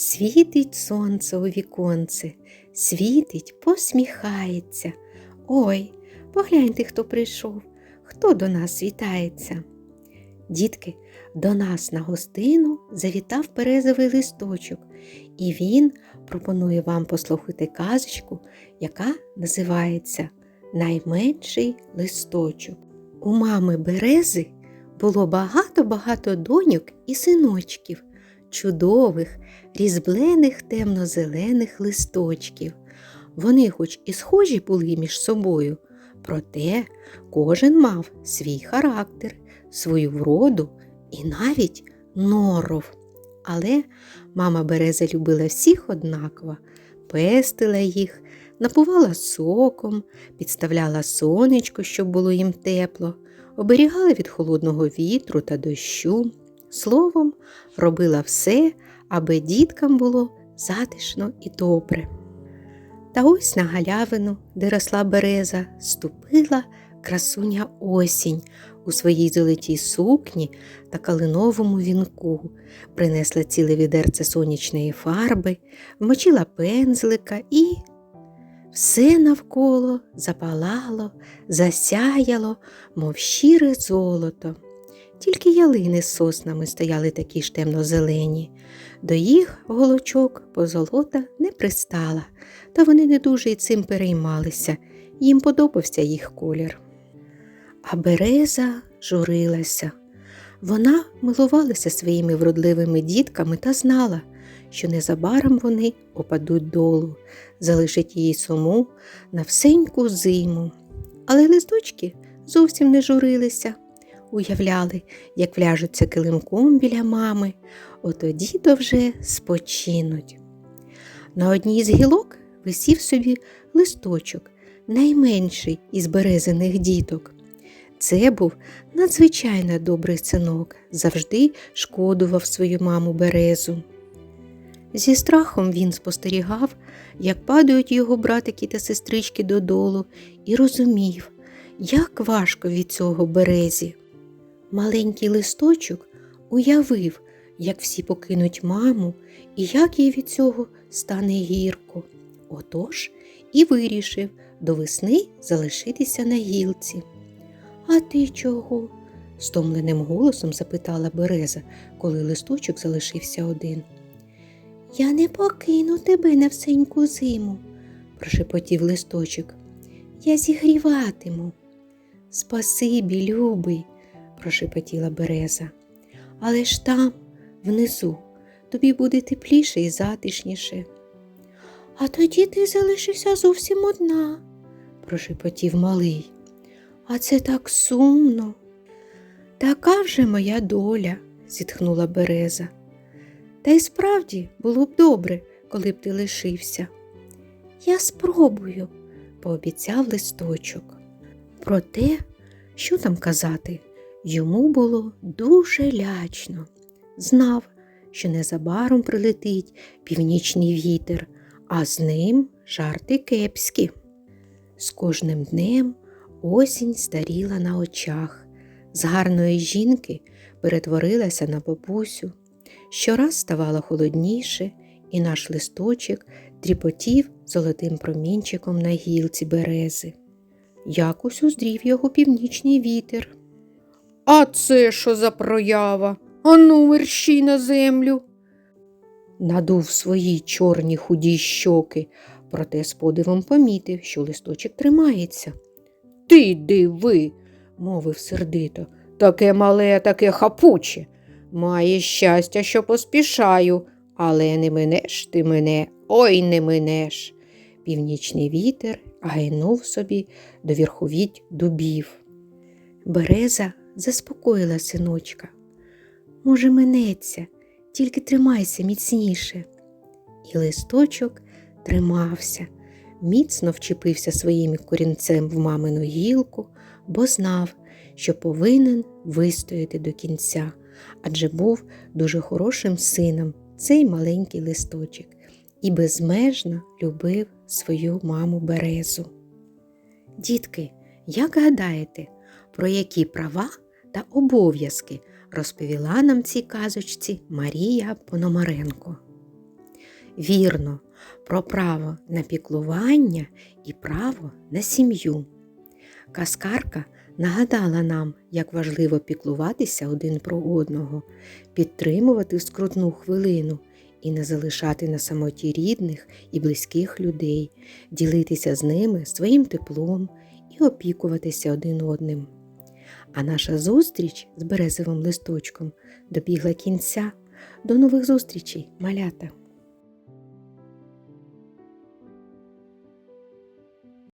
Світить сонце у віконце, світить, посміхається. Ой, погляньте, хто прийшов, хто до нас вітається. Дітки, до нас на гостину завітав березовий листочок, і він пропонує вам послухати казочку, яка називається Найменший листочок. У мами берези було багато-багато доньок і синочків, чудових, різблених темно-зелених листочків. Вони хоч і схожі були між собою, проте кожен мав свій характер, свою вроду і навіть норов. Але мама Береза любила всіх однаково, пестила їх, напувала соком, підставляла сонечко, щоб було їм тепло, оберігала від холодного вітру та дощу. Словом, робила все, аби діткам було затишно і добре. Та ось на галявину, де росла береза, ступила красуня осінь у своїй золотій сукні та калиновому вінку, принесла ціле відерце сонячної фарби, вмочила пензлика і все навколо запалало, засяяло, мов щире золото. Тільки ялини з соснами стояли такі ж темно-зелені. До їх голочок позолота не пристала, та вони не дуже й цим переймалися, їм подобався їх колір. А береза журилася. Вона милувалася своїми вродливими дітками та знала, що незабаром вони опадуть долу, залишать її саму на всеньку зиму. Але листочки зовсім не журилися, уявляли, як вляжуться килимком біля мами, отоді то вже спочинуть. На одній з гілок висів собі листочок, найменший із березиних діток. Це був надзвичайно добрий синок, завжди шкодував свою маму березу. Зі страхом він спостерігав, як падають його братики та сестрички додолу, і розумів, як важко від цього березі. Маленький листочок уявив, як всі покинуть маму і як їй від цього стане гірко. Отож і вирішив до весни залишитися на гілці. А ти чого? стомленим голосом запитала Береза, коли листочок залишився один. Я не покину тебе на всеньку зиму, прошепотів листочок. Я зігріватиму. Спасибі, любий, прошепотіла береза. Але ж там, внизу, тобі буде тепліше і затишніше. А тоді ти залишишся зовсім одна, прошепотів малий. А це так сумно. Така вже моя доля, зітхнула береза. Та й справді було б добре, коли б ти лишився. Я спробую, пообіцяв листочок. Проте, що там казати, йому було дуже лячно. Знав, що незабаром прилетить північний вітер, а з ним жарти кепські. З кожним днем осінь старіла на очах, з гарної жінки перетворилася на бабусю. Щораз ставало холодніше, і наш листочок тріпотів золотим промінчиком на гілці берези. Якось уздрів його північний вітер. А це що за проява? Ану, мерщій на землю. Надув свої чорні худі щоки, проте з подивом помітив, що листочок тримається. Ти диви, Мовив сердито. таке мале, таке хапуче. Має щастя, що поспішаю, але не минеш ти мене, ой не минеш. Північний вітер гайнув собі до верховіть дубів. Береза заспокоїла синочка. Може, минеться, тільки тримайся міцніше. І листочок тримався, міцно вчепився своїм корінцем в мамину гілку, бо знав, що повинен вистояти до кінця, адже був дуже хорошим сином цей маленький листочок і безмежно любив свою маму Березу. Дітки, як гадаєте, про які права та обов'язки розповіла нам цій казочці Марія Пономаренко? Вірно, про право на піклування і право на сім'ю. Каскарка нагадала нам, як важливо піклуватися один про одного, підтримувати скрутну хвилину і не залишати на самоті рідних і близьких людей, ділитися з ними своїм теплом і опікуватися один одним. А наша зустріч з березовим листочком добігла кінця. До нових зустрічей, малята!